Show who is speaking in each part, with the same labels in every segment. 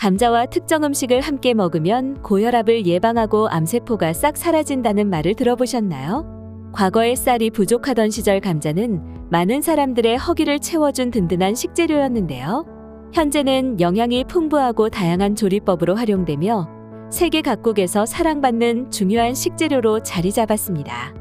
Speaker 1: 감자와 특정 음식을 함께 먹으면 고혈압을 예방하고 암세포가 싹 사라진다는 말을 들어보셨나요? 과거에 쌀이 부족하던 시절 감자는 많은 사람들의 허기를 채워준 든든한 식재료였는데요. 현재는 영양이 풍부하고 다양한 조리법으로 활용되며 세계 각국에서 사랑받는 중요한 식재료로 자리 잡았습니다.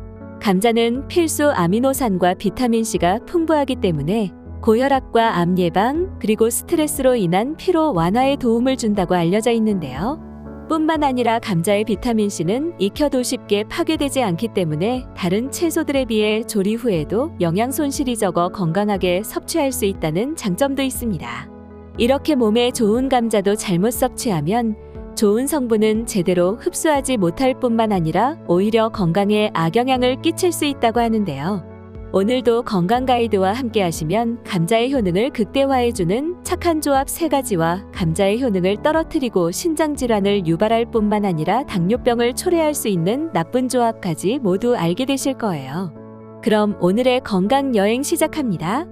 Speaker 1: 감자는 필수 아미노산과 비타민C가 풍부하기 때문에 고혈압과 암 예방, 그리고 스트레스로 인한 피로 완화에 도움을 준다고 알려져 있는데요. 뿐만 아니라 감자의 비타민C는 익혀도 쉽게 파괴되지 않기 때문에 다른 채소들에 비해 조리 후에도 영양 손실이 적어 건강하게 섭취할 수 있다는 장점도 있습니다. 이렇게 몸에 좋은 감자도 잘못 섭취하면 좋은 성분은 제대로 흡수하지 못할 뿐만 아니라 오히려 건강에 악영향을 끼칠 수 있다고 하는데요. 오늘도 건강 가이드와 함께 하시면 감자의 효능을 극대화해주는 착한 조합 세 가지와 감자의 효능을 떨어뜨리고 신장 질환을 유발할 뿐만 아니라 당뇨병을 초래할 수 있는 나쁜 조합까지 모두 알게 되실 거예요. 그럼 오늘의 건강 여행 시작합니다.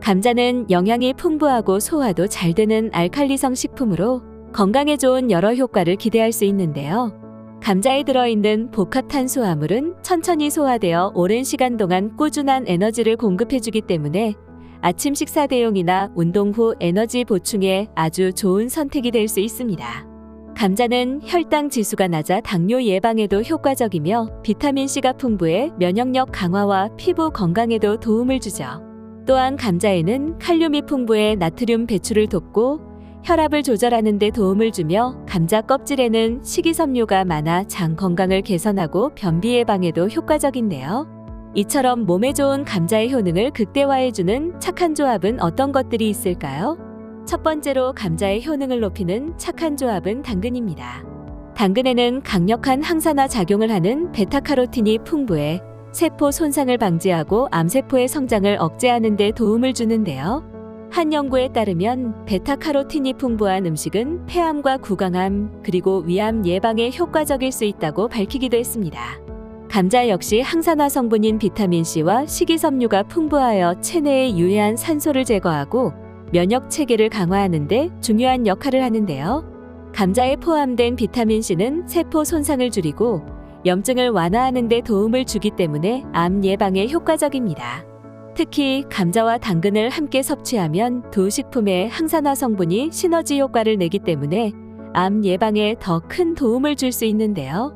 Speaker 1: 감자는 영양이 풍부하고 소화도 잘 되는 알칼리성 식품으로 건강에 좋은 여러 효과를 기대할 수 있는데요. 감자에 들어있는 복합 탄수화물은 천천히 소화되어 오랜 시간 동안 꾸준한 에너지를 공급해주기 때문에 아침 식사 대용이나 운동 후 에너지 보충에 아주 좋은 선택이 될 수 있습니다. 감자는 혈당 지수가 낮아 당뇨 예방에도 효과적이며 비타민C가 풍부해 면역력 강화와 피부 건강에도 도움을 주죠. 또한 감자에는 칼륨이 풍부해 나트륨 배출을 돕고 혈압을 조절하는 데 도움을 주며 감자 껍질에는 식이섬유가 많아 장 건강을 개선하고 변비 예방에도 효과적인데요. 이처럼 몸에 좋은 감자의 효능을 극대화해주는 착한 조합은 어떤 것들이 있을까요? 첫 번째로 감자의 효능을 높이는 착한 조합은 당근입니다. 당근에는 강력한 항산화 작용을 하는 베타카로틴이 풍부해 세포 손상을 방지하고 암세포의 성장을 억제하는 데 도움을 주는데요. 한 연구에 따르면 베타카로틴이 풍부한 음식은 폐암과 구강암 그리고 위암 예방에 효과적일 수 있다고 밝히기도 했습니다. 감자 역시 항산화 성분인 비타민C와 식이섬유가 풍부하여 체내에 유해한 산소를 제거하고 면역 체계를 강화하는 데 중요한 역할을 하는데요. 감자에 포함된 비타민C는 세포 손상을 줄이고 염증을 완화하는 데 도움을 주기 때문에 암 예방에 효과적입니다. 특히 감자와 당근을 함께 섭취하면 두 식품의 항산화 성분이 시너지 효과를 내기 때문에 암 예방에 더 큰 도움을 줄 수 있는데요.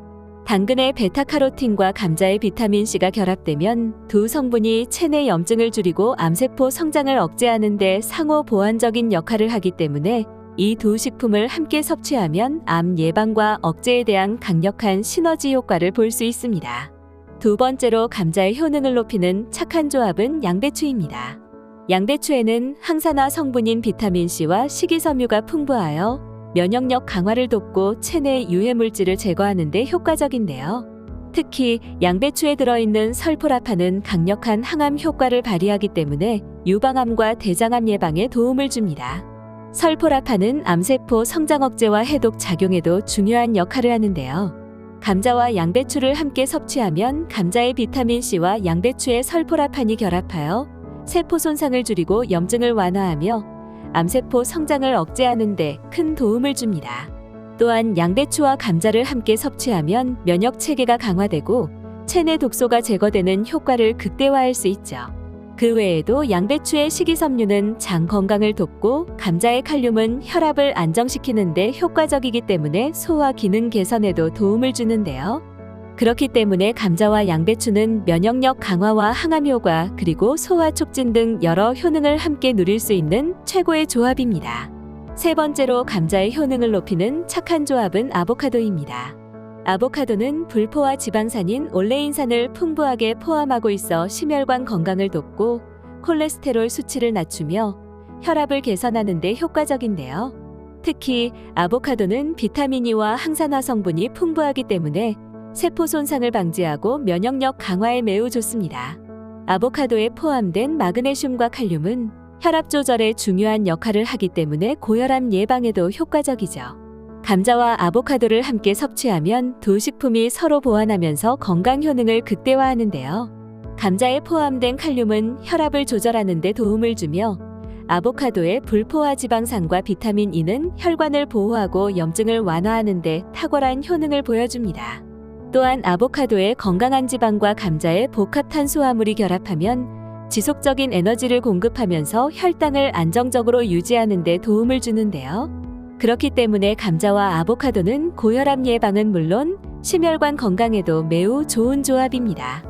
Speaker 1: 당근의 베타카로틴과 감자의 비타민C가 결합되면 두 성분이 체내 염증을 줄이고 암세포 성장을 억제하는 데 상호 보완적인 역할을 하기 때문에 이 두 식품을 함께 섭취하면 암 예방과 억제에 대한 강력한 시너지 효과를 볼 수 있습니다. 두 번째로 감자의 효능을 높이는 착한 조합은 양배추입니다. 양배추에는 항산화 성분인 비타민C와 식이섬유가 풍부하여 면역력 강화를 돕고 체내 유해 물질을 제거하는 데 효과적인데요. 특히 양배추에 들어있는 설포라판은 강력한 항암 효과를 발휘하기 때문에 유방암과 대장암 예방에 도움을 줍니다. 설포라판은 암세포 성장 억제와 해독 작용에도 중요한 역할을 하는데요. 감자와 양배추를 함께 섭취하면 감자의 비타민C와 양배추의 설포라판이 결합하여 세포 손상을 줄이고 염증을 완화하며 암세포 성장을 억제하는 데 큰 도움을 줍니다. 또한 양배추와 감자를 함께 섭취하면 면역 체계가 강화되고 체내 독소가 제거되는 효과를 극대화할 수 있죠. 그 외에도 양배추의 식이섬유는 장 건강을 돕고 감자의 칼륨은 혈압을 안정시키는 데 효과적이기 때문에 소화 기능 개선에도 도움을 주는데요. 그렇기 때문에 감자와 양배추는 면역력 강화와 항암 효과 그리고 소화 촉진 등 여러 효능을 함께 누릴 수 있는 최고의 조합입니다. 세 번째로 감자의 효능을 높이는 착한 조합은 아보카도입니다. 아보카도는 불포화 지방산인 올레인산을 풍부하게 포함하고 있어 심혈관 건강을 돕고 콜레스테롤 수치를 낮추며 혈압을 개선하는 데 효과적인데요. 특히 아보카도는 비타민E와 항산화 성분이 풍부하기 때문에 세포 손상을 방지하고 면역력 강화에 매우 좋습니다. 아보카도에 포함된 마그네슘과 칼륨은 혈압 조절에 중요한 역할을 하기 때문에 고혈압 예방에도 효과적이죠. 감자와 아보카도를 함께 섭취하면 두 식품이 서로 보완하면서 건강 효능을 극대화하는데요. 감자에 포함된 칼륨은 혈압을 조절하는 데 도움을 주며 아보카도의 불포화 지방산과 비타민 E는 혈관을 보호하고 염증을 완화하는 데 탁월한 효능을 보여줍니다. 또한 아보카도의 건강한 지방과 감자의 복합 탄수화물이 결합하면 지속적인 에너지를 공급하면서 혈당을 안정적으로 유지하는 데 도움을 주는데요. 그렇기 때문에 감자와 아보카도는 고혈압 예방은 물론 심혈관 건강에도 매우 좋은 조합입니다.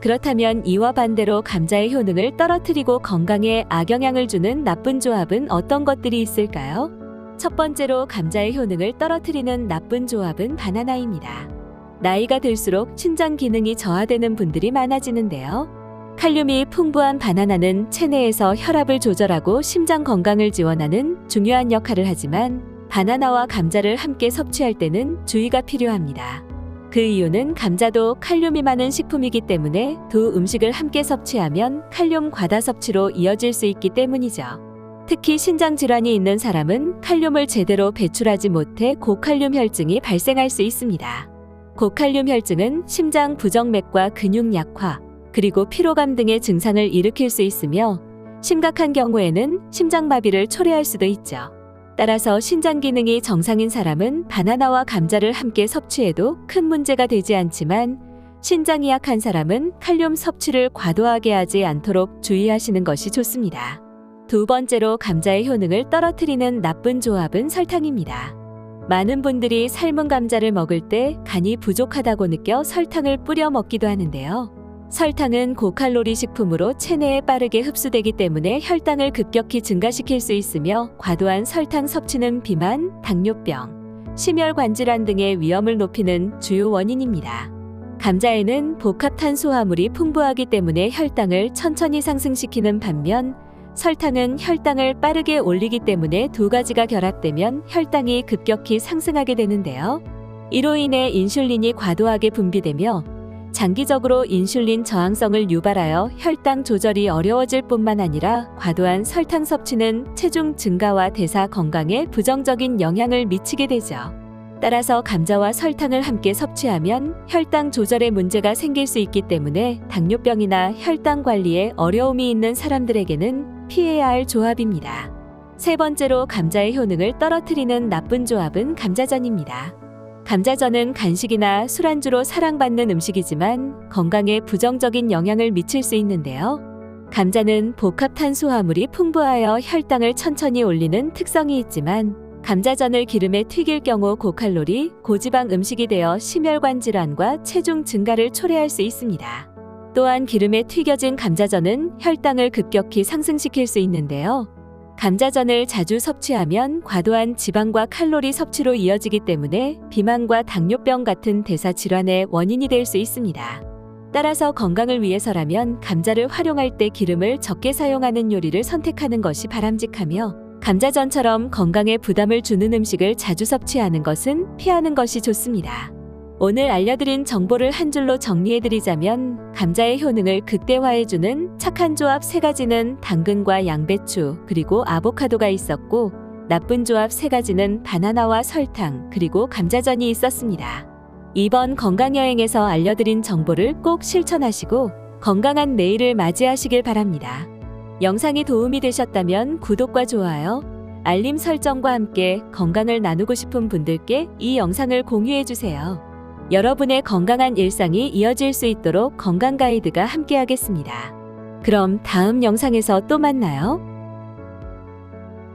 Speaker 1: 그렇다면 이와 반대로 감자의 효능을 떨어뜨리고 건강에 악영향을 주는 나쁜 조합은 어떤 것들이 있을까요? 첫 번째로 감자의 효능을 떨어뜨리는 나쁜 조합은 바나나입니다. 나이가 들수록 신장 기능이 저하되는 분들이 많아지는데요. 칼륨이 풍부한 바나나는 체내에서 혈압을 조절하고 심장 건강을 지원하는 중요한 역할을 하지만 바나나와 감자를 함께 섭취할 때는 주의가 필요합니다. 그 이유는 감자도 칼륨이 많은 식품이기 때문에 두 음식을 함께 섭취하면 칼륨 과다 섭취로 이어질 수 있기 때문이죠. 특히 신장 질환이 있는 사람은 칼륨을 제대로 배출하지 못해 고칼륨 혈증이 발생할 수 있습니다. 고칼륨 혈증은 심장 부정맥과 근육 약화, 그리고 피로감 등의 증상을 일으킬 수 있으며 심각한 경우에는 심장마비를 초래할 수도 있죠. 따라서 신장 기능이 정상인 사람은 바나나와 감자를 함께 섭취해도 큰 문제가 되지 않지만 신장이 약한 사람은 칼륨 섭취를 과도하게 하지 않도록 주의하시는 것이 좋습니다. 두 번째로 감자의 효능을 떨어뜨리는 나쁜 조합은 설탕입니다. 많은 분들이 삶은 감자를 먹을 때 간이 부족하다고 느껴 설탕을 뿌려 먹기도 하는데요. 설탕은 고칼로리 식품으로 체내에 빠르게 흡수되기 때문에 혈당을 급격히 증가시킬 수 있으며 과도한 설탕 섭취는 비만, 당뇨병, 심혈관 질환 등의 위험을 높이는 주요 원인입니다. 감자에는 복합 탄수화물이 풍부하기 때문에 혈당을 천천히 상승시키는 반면 설탕은 혈당을 빠르게 올리기 때문에 두 가지가 결합되면 혈당이 급격히 상승하게 되는데요. 이로 인해 인슐린이 과도하게 분비되며 장기적으로 인슐린 저항성을 유발하여 혈당 조절이 어려워질 뿐만 아니라 과도한 설탕 섭취는 체중 증가와 대사 건강에 부정적인 영향을 미치게 되죠. 따라서 감자와 설탕을 함께 섭취하면 혈당 조절에 문제가 생길 수 있기 때문에 당뇨병이나 혈당 관리에 어려움이 있는 사람들에게는 피해야 할 조합입니다. 세 번째로 감자의 효능을 떨어뜨리는 나쁜 조합은 감자전입니다. 감자전은 간식이나 술안주로 사랑받는 음식이지만 건강에 부정적인 영향을 미칠 수 있는데요. 감자는 복합 탄수화물이 풍부하여 혈당을 천천히 올리는 특성이 있지만 감자전을 기름에 튀길 경우 고칼로리, 고지방 음식이 되어 심혈관 질환과 체중 증가를 초래할 수 있습니다. 또한 기름에 튀겨진 감자전은 혈당을 급격히 상승시킬 수 있는데요. 감자전을 자주 섭취하면 과도한 지방과 칼로리 섭취로 이어지기 때문에 비만과 당뇨병 같은 대사 질환의 원인이 될 수 있습니다. 따라서 건강을 위해서라면 감자를 활용할 때 기름을 적게 사용하는 요리를 선택하는 것이 바람직하며 감자전처럼 건강에 부담을 주는 음식을 자주 섭취하는 것은 피하는 것이 좋습니다. 오늘 알려드린 정보를 한 줄로 정리해드리자면 감자의 효능을 극대화해주는 착한 조합 세 가지는 당근과 양배추 그리고 아보카도가 있었고 나쁜 조합 세 가지는 바나나와 설탕 그리고 감자전이 있었습니다. 이번 건강여행에서 알려드린 정보를 꼭 실천하시고 건강한 내일을 맞이하시길 바랍니다. 영상이 도움이 되셨다면 구독과 좋아요, 알림 설정과 함께 건강을 나누고 싶은 분들께 이 영상을 공유해주세요. 여러분의 건강한 일상이 이어질 수 있도록 건강 가이드가 함께하겠습니다. 그럼 다음 영상에서 또 만나요.